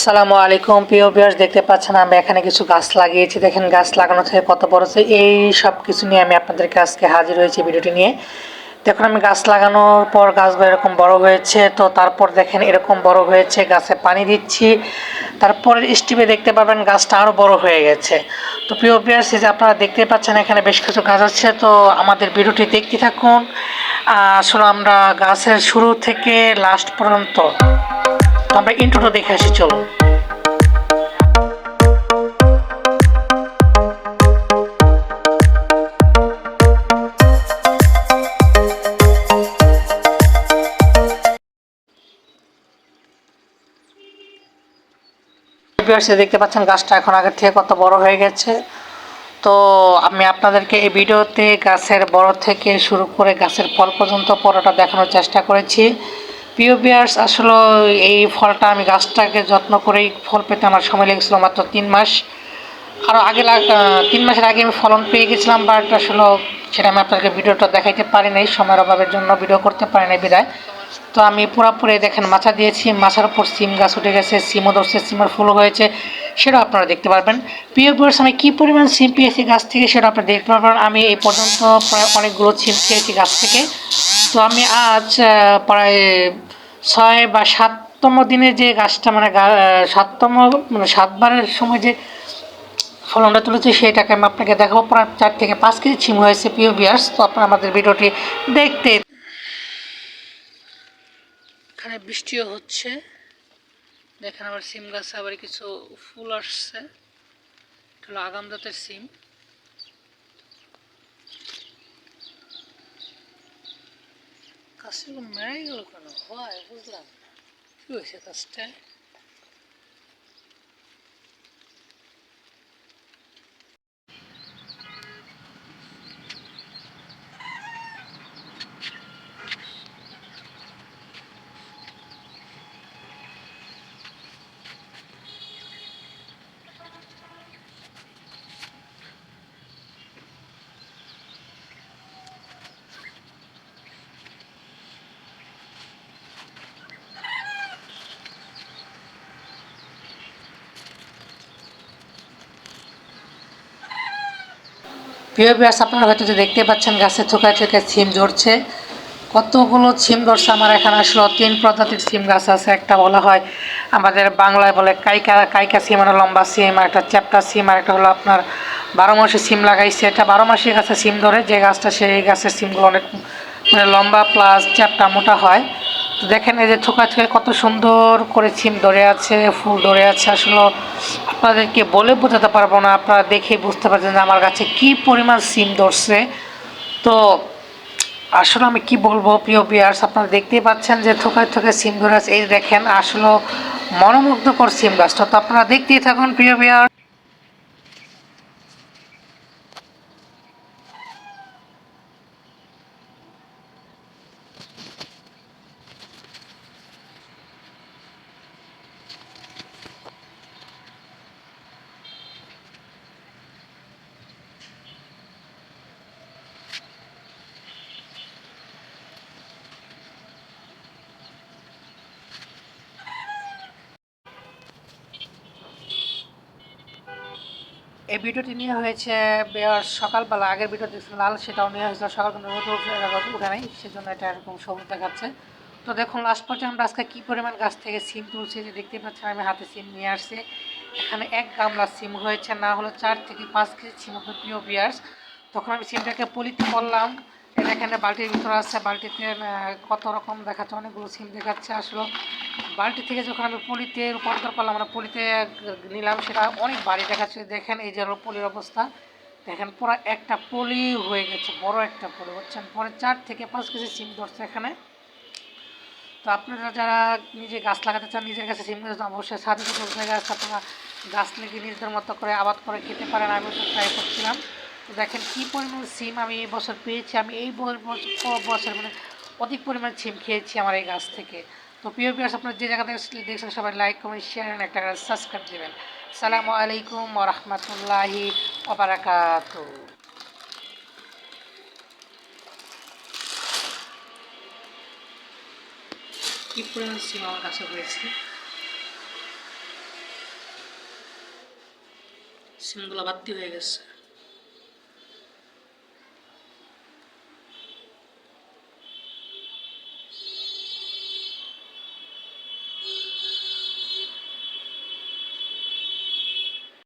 আসসালামু আলাইকুম। প্রিয় ভিউয়ার্স দেখতে পাচ্ছেন আমি এখানে কিছু গাছ লাগিয়েছি। দেখেন গাছ লাগানো থেকে কত বড় হচ্ছে। এই সব কিছু নিয়ে আমি আপনাদেরকে আজকে হাজির হয়েছি ভিডিওটি নিয়ে। দেখুন আমি গাছ লাগানোর পর গাছগুলো এরকম বড় হয়েছে, তো তারপর দেখেন এরকম বড় হয়েছে, গাছে পানি দিচ্ছি। তারপর স্টিপে দেখতে পাবেন গাছটা আরও বড় হয়ে গেছে। তো প্রিয় ভিউয়ার্স যে আপনারা দেখতে পাচ্ছেন এখানে বেশ কিছু গাছ আছে, তো আমাদের ভিডিওটি দেখতে থাকুন। আসলে আমরা গাছের শুরু থেকে লাস্ট পর্যন্ত। তো আমরা ইন্ট্রোটা দেখে আসি, চলো। দেখতে পাচ্ছেন, গাছটা এখন আগের থেকে কত বড় হয়ে গেছে। তো আমি আপনাদেরকে এই ভিডিওতে গাছের বড় থেকে শুরু করে গাছের ফল পর্যন্ত, পরোটা দেখানোর চেষ্টা করেছি। প্রিয় বিয়ার্স আসলে এই ফলটা আমি গাছটাকে যত্ন করেই ফল পেতে আমার সময় লেগেছিলো মাত্র তিন মাস। আরও আগে লাগ তিন মাসের আগে আমি ফলন পেয়ে গেছিলাম বাট আসলে সেটা আমি আপনাদেরকে ভিডিওটা দেখাইতে পারি নাই, সময়ের অভাবের জন্য ভিডিও করতে পারি নাই বিদায়। তো আমি পুরোপুরি দেখেন, মাছা দিয়েছি, মাছার উপর সিম গাছ উঠে গেছে সিমও ধরছে সিমের ফুলও হয়েছে, সেটাও আপনারা দেখতে পারবেন। প্রিয় ভিউয়ার্স, আমি কী পরিমাণ সিম পেয়েছি গাছ থেকে সেটা আপনারা দেখতে পারবেন। আমি এই পর্যন্ত প্রায় অনেকগুলো সিম পেয়েছি গাছ থেকে। তো আমি আজ প্রায় ছয় বা সাততম দিনে যে গাছটা মানে সাততম মানে সাতবারের সময় যে ফলনটা তুলেছি সেটাকে আমি আপনাকে দেখাবো। প্রায় চার থেকে পাঁচ কেজি ছিম হয়েছে, প্রিয় বিয়ার্স তো আপনারা আমাদের ভিডিওটি দেখতে এখানে বৃষ্টিও হচ্ছে। দেখেন আবার সিম গাছে আবার কিছু ফুল আসছে। আগাম জাতের সিম গাছগুলো মেরে গেল কেন? হয় বুঝলাম কি হয়েছে গাছটায় প্রিয় ব্যাস আপনারা হয়তো যে দেখতে পাচ্ছেন গাছের থোকায় থেকে সিম ঝরছে। কতগুলো সিম ধরছে আমার এখানে আসলে তিন প্রজাতির সিম গাছ আছে। একটা বলা হয় আমাদের বাংলায় বলে কাইকা কাইকা সিম মানে লম্বা সিম, আর একটা চ্যাপটা সিম, আর একটা হলো আপনার বারো মাসে সিম লাগাইছে। এটা বারো মাসে গাছে সিম ধরে, যে গাছটা সেই গাছের সিমগুলো অনেক মানে লম্বা প্লাস চ্যাপটা মোটা হয়। তো দেখেন এই যে থোকা থেকে কত সুন্দর করে সিম ধরে আছে, ফুল ধরে আছে। আসলে আপনাদেরকে বলে বোঝাতে পারব না, আপনারা দেখে বুঝতে পারছেন যে আমার কাছে কি পরিমাণ সিম ধরছে। তো আসলে আমি কি বলব, প্রিয় বিয়ার্স আপনারা দেখতেই পাচ্ছেন যে থোকায় থোকায় সিম ধরে এই দেখেন, আসলে মনোমুগ্ধকর সিম গাছটা। তো আপনারা দেখতেই থাকুন, প্রিয় বিয়ার এই ভিডিওটি নিয়ে হয়েছে সকালবেলা, আগের ভিডিও দেখছেন লাল সেটাও নিয়ে হয়েছিল সকাল কিন্তু উঠে নাই, সেজন্য এটা এরকম সবুজ দেখাচ্ছে। তো দেখুন লাস্ট পর্যায়ে আমরা আজকে কী পরিমাণ গাছ থেকে সিম তুলছি যে দেখতে পাচ্ছেন, আমি হাতে সিম নিয়ে আসছি। এখানে এক গামলা সিম হয়েছে, না হলো চার থেকে পাঁচ কেজি সিম হবে প্রিয় বিয়ার্স তখন আমি সিমটাকে পলিতে করলাম। এটা এখানে বালতির ভিতরে আছে, বালতিতে কত রকম দেখাচ্ছে, অনেকগুলো সিম দেখাচ্ছে আসলে। বালতি থেকে যখন আমি পলিতে রূপান্তর করলাম, আমরা পলিতে নিলাম, সেটা অনেক বাড়ি দেখাচ্ছে। দেখেন এই যে পলির অবস্থা। দেখেন পুরো একটা পলি হয়ে গেছে, বড় একটা পলি, বুঝছেন? পরে চার থেকে পাঁচ কেজি সিম ধরছে এখানে। তো আপনারা যারা নিজে গাছ লাগাতে চান, নিজের কাছে সিম গাছ অবশ্যই ছোটো জায়গা আছে আপনারা গাছ লাগিয়ে নিজেদের মতো করে আবাদ করে খেতে পারেন আমি তো ট্রাই করছিলাম। তো দেখেন কী পরিমাণ সিম আমি এই বছর পেয়েছি। আমি এই বছর মানে অধিক পরিমাণ সিম খেয়েছি আমার এই গাছ থেকে। তো প্রিয় ভিউয়ার্স আপনারা যে জায়গা থেকে দেখছেন, সবাই লাইক কমেন্ট শেয়ার এন্ড একটা সাবস্ক্রাইব দেবেন। আসসালামু আলাইকুম রহমতুল্লাহি ওবরাকাতু কি পরিমাণ সিম কাছে হয়েছে? সিমগুলো বাদ হয়ে গেছে।